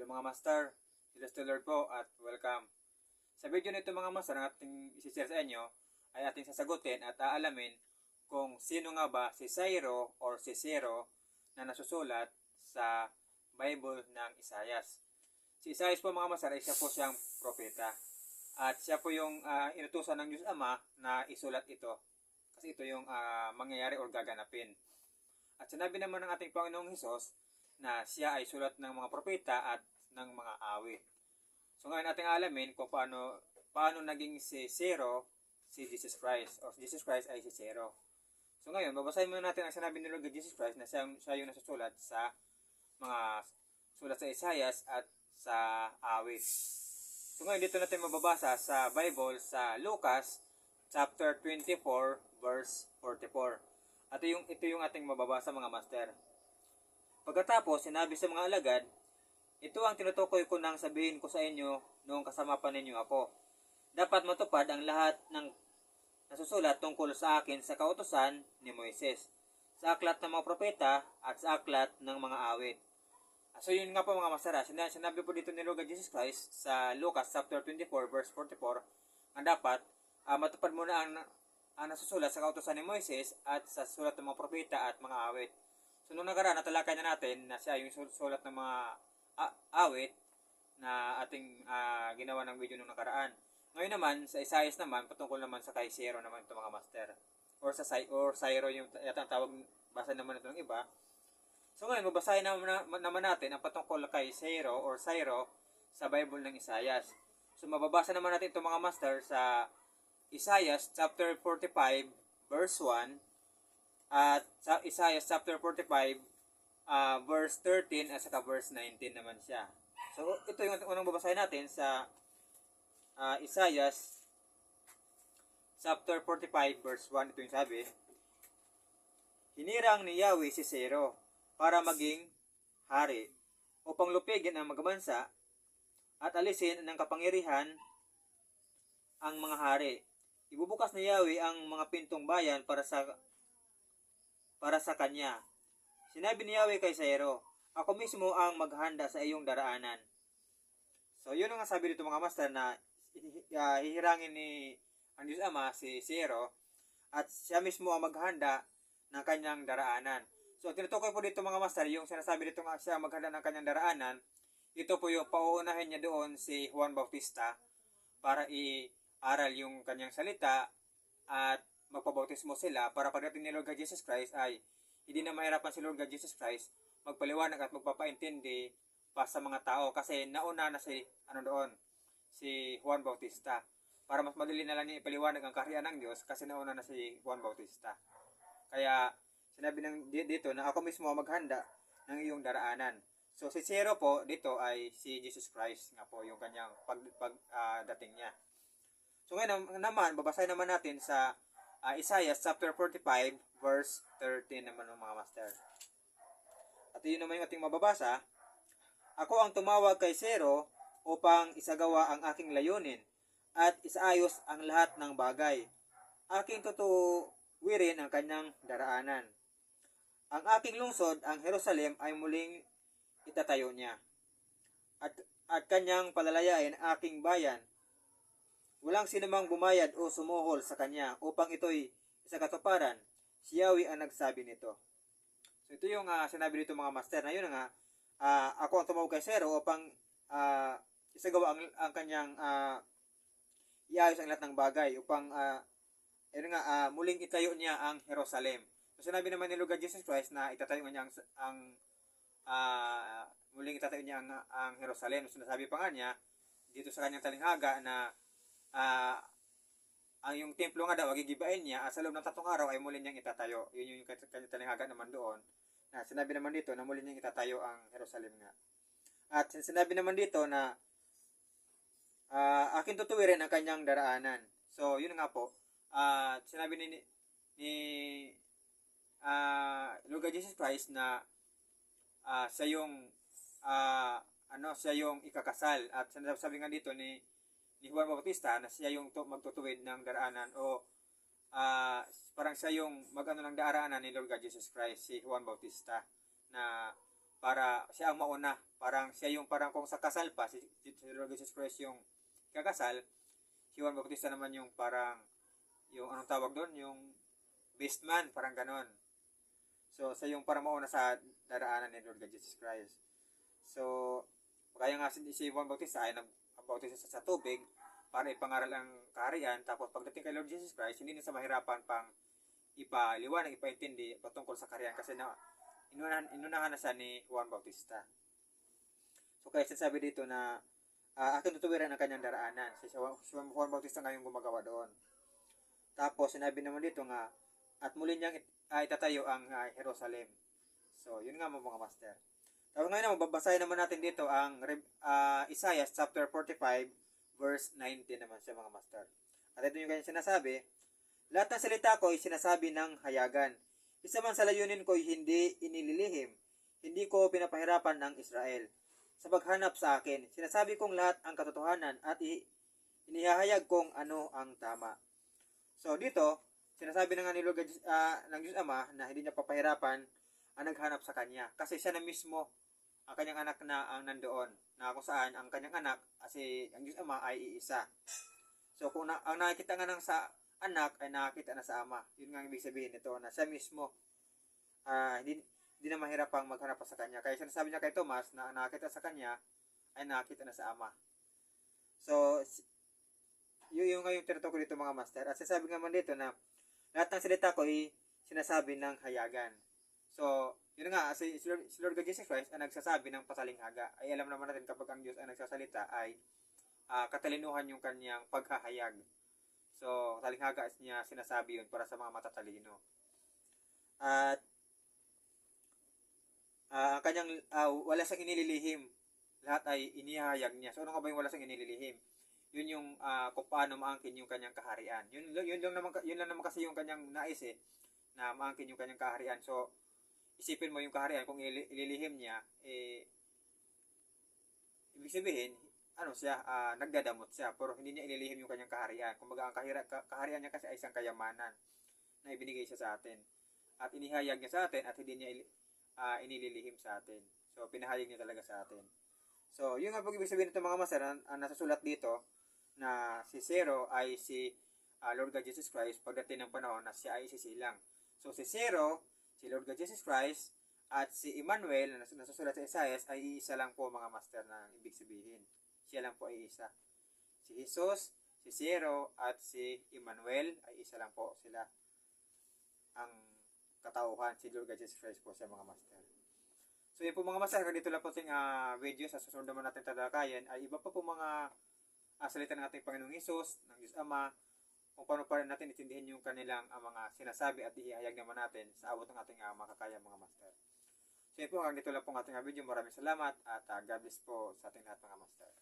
Hello mga master, the Lord po at welcome. Sa video nito mga master, ang ating isishare sa inyo ay ating sasagutin at aalamin kung sino nga ba si Syro or si Zero na nasusulat sa Bible ng Isayas. Si Isayas po mga master ay siya po siyang propeta. At siya po yung ah, inutusan ng Diyos Ama na isulat ito. Kasi ito yung ah, mangyayari or gaganapin. At sinabi naman ng ating Panginoong Hesus na siya ay sulat ng mga propeta at ng mga awit. So ngayon ating alamin kung paano paano naging si Zero si Jesus Christ o si Jesus Christ ay si Zero. So ngayon, babasahin muna natin ang sinabi ni Lord Jesus Christ na siya, siya yung nasusulat sa mga sulat sa Isayas at sa awit. So ngayon dito natin mababasa sa Bible sa Lucas chapter 24 verse 44. At yung ito yung ating mababasa mga master. Pagkatapos sinabi sa mga alagad, ito ang tinutukoy ko nang sabihin ko sa inyo noong kasama pa ninyo ako. Dapat matupad ang lahat ng nasusulat tungkol sa akin sa kautosan ni Moises, sa aklat ng mga propeta at sa aklat ng mga awit. Ah, So yun nga po mga masara, Sina- sinabi po dito ni Lord Jesus Christ sa Lucas chapter 24 verse 44 ang dapat ah, matupad muna ang, ang nasusulat sa kautosan ni Moises at sa sulat ng mga propeta at mga awit. So nung nakaraan, natalakay na natin na siya yung sul- sulat ng mga awit na ating ah, ginawa ng video nung nakaraan. Ngayon naman, sa Isaias naman, patungkol naman sa kay Zero naman ito mga master. Or sa or Syro yung yata ang tawag, basa naman ito ng iba. So ngayon, babasahin naman, na- naman natin ang patungkol kay Zero or Syro sa Bible ng Isaias. So mababasa naman natin ito mga master sa Isaias chapter 45 verse 1 at sa Isaiah chapter 45 ah, verse 13 at saka verse 19 naman siya. So ito yung unang babasahin natin sa ah, Isaiah chapter 45 verse 1 ito yung sabi Hinirang ni Yahweh si Zero para maging hari upang lupigin ang magabansa at alisin ng kapangyarihan ang mga hari. Ibubukas ni Yahweh ang mga pintong bayan para sa para sa kanya. Sinabi ni Yahweh kay Zero, Ako mismo ang maghanda sa iyong daraanan. So, yun ang sabi dito mga master na uh, hihirangin ni ang Diyos Ama si Zero at siya mismo ang maghanda ng kanyang daraanan. So, tinutukoy po dito mga master, yung sinasabi dito nga siya maghanda ng kanyang daraanan, ito po yung pauunahin niya doon si Juan Bautista para i-aral yung kanyang salita at magpabautismo sila para pagdating ni Lord God Jesus Christ ay hindi na mahirapan si Lord God Jesus Christ magpaliwanag at magpapaintindi pa sa mga tao kasi nauna na si ano doon si Juan Bautista. Para mas madali na lang niya ipaliwanag ang kaharian ng Diyos kasi nauna na si Juan Bautista. Kaya sinabi ng di- dito na ako mismo maghanda ng iyong daraanan. So si Zero po dito ay si Jesus Christ nga po yung kanyang pag, pag dating niya. So ngayon nam- naman babasahin naman natin sa ah, Isaiah chapter 45 verse 13 naman ng mga master. At yun naman yung ating mababasa. Ako ang tumawag kay Zero upang isagawa ang aking layunin at isaayos ang lahat ng bagay. Aking tutuwirin ang kanyang daraanan. Ang aking lungsod, ang Jerusalem, ay muling itatayo niya. At, at kanyang palalayain aking bayan Walang sinumang bumayad o sumuhol sa kanya upang ito'y sa katuparan. Si Yahweh ang nagsabi nito. So ito yung ah, sinabi dito mga master na yun nga, ah, ako ang tumawag kay Zero upang ah, isagawa ang, ang kanyang uh, iayos ang lahat ng bagay upang ah, yun nga, ah, muling itayo niya ang Jerusalem. So sinabi naman ni Lord Jesus Christ na itatayo niya ang, ang ah, muling itatayo niya ang, ang Jerusalem. So nasabi pa nga niya dito sa kanyang talinghaga na ah ang yung templo nga daw, gigibain niya, at sa loob ng tatlong araw ay muli niyang itatayo. Yun yung kanyang talinghaga naman doon. Na sinabi naman dito na muli niyang itatayo ang Jerusalem nga. At sin- sinabi naman dito na ah akin tutuwirin ang kanyang daraanan. So, yun nga po. Ah sinabi ni ni ah Lord Jesus Christ na ah siya yung ah ano siya yung ikakasal at sinasabi nga dito ni ni Juan Bautista na siya yung magtutuwid ng daraanan o ah parang siya yung magano ng daraanan ni Lord God Jesus Christ si Juan Bautista na para siya ang mauna. Parang siya yung parang kung sa kasal pa, si, si Lord Jesus Christ yung kakasal, si Juan Bautista naman yung parang, yung anong tawag doon, yung best man, parang ganon. So, siya yung parang mauna sa daraanan ni Lord God Jesus Christ. So, kaya nga si, Juan Bautista ay nag-bautista sa, sa tubig para ipangaral ang kaharian. Tapos pagdating kay Lord Jesus Christ, hindi na sa mahirapan pang ipaliwanag, ipaintindi patungkol sa kaharian kasi na inunahan, inunahan na siya ni Juan Bautista. So kaya sinasabi dito na uh, aking tutuwiran ang kanyang daraanan. Si, Juan, Juan Bautista ngayon gumagawa doon. Tapos sinabi naman dito nga, at muli niyang it, uh, itatayo ang uh, Jerusalem. So, yun nga mga master. Tapos ngayon naman, babasahin naman natin dito ang uh, Isaiah chapter 45 verse 19 naman siya mga master. At ito yung kanyang sinasabi, lahat ng salita ko ay sinasabi ng hayagan. Isa man sa layunin ko ay hindi inililihim. Hindi ko pinapahirapan ng Israel. Sa paghanap sa akin, sinasabi kong lahat ang katotohanan at inihahayag kong ano ang tama. So dito, sinasabi na nga ni Lord uh, ng Diyos Ama na hindi niya papahirapan ang naghanap sa kanya. Kasi siya na mismo ang kanyang anak na ang nandoon. Na kung saan ang kanyang anak, kasi ang Diyos Ama ay iisa. So kung na, ang nakikita nga ng sa anak ay nakikita na sa ama. Yun nga ang ibig sabihin nito na siya mismo uh, hindi, hindi na mahirap ang maghanap sa kanya. Kaya sinasabi niya kay Thomas na ang nakita sa kanya ay nakita na sa ama. So, yun yung nga yung tinutukoy dito mga master. At sinasabi naman dito na lahat ng salita ko ay sinasabi ng hayagan. So, yun nga, si, si Lord, God Jesus Christ ang nagsasabi ng pasalinghaga. Ay alam naman natin kapag ang Diyos ang nagsasalita ay uh, katalinuhan yung kanyang paghahayag. So, talinghaga niya sinasabi yun para sa mga matatalino. At uh, ang kanyang uh, wala siyang inililihim. Lahat ay inihayag niya. So, ano nga ba yung wala siyang inililihim? Yun yung uh, kung paano maangkin yung kanyang kaharian. Yun, yun, lang naman, yun lang naman kasi yung kanyang nais eh, na maangkin yung kanyang kaharian. So, isipin mo yung kaharian, kung ililihim niya, eh, ibig sabihin, ano siya, uh, nagdadamot siya, pero hindi niya ililihim yung kanyang kaharian. Kumbaga, ang kahira, kaharian niya kasi ay isang kayamanan na ibinigay siya sa atin. At inihayag niya sa atin at hindi niya uh, inililihim sa atin. So, pinahayag niya talaga sa atin. So, yung nga pag-ibig sabihin nito mga master, ang, ang nasasulat dito, na si Zero ay si uh, Lord God Jesus Christ pagdating ng panahon na siya ay isisilang. So, si Zero, si Lord God Jesus Christ, at si Emmanuel na nasusulat sa Isaiah ay iisa lang po mga master na ibig sabihin siya lang po ay isa. Si Jesus, si Zero, at si Emmanuel ay isa lang po sila. Ang katauhan, si Lord God Jesus Christ po sa mga master. So yun po mga master, dito lang po ating uh, video sa susunod naman natin talakayan ay iba pa po mga uh, salita ng ating Panginoong Isus, ng Diyos Ama, kung paano pa rin natin itindihin yung kanilang uh, mga sinasabi at ihayag naman natin sa abot ng ating uh, makakaya mga master. So yun po, hanggang dito lang po ang ating video. Maraming salamat at uh, God bless po sa ating lahat mga master.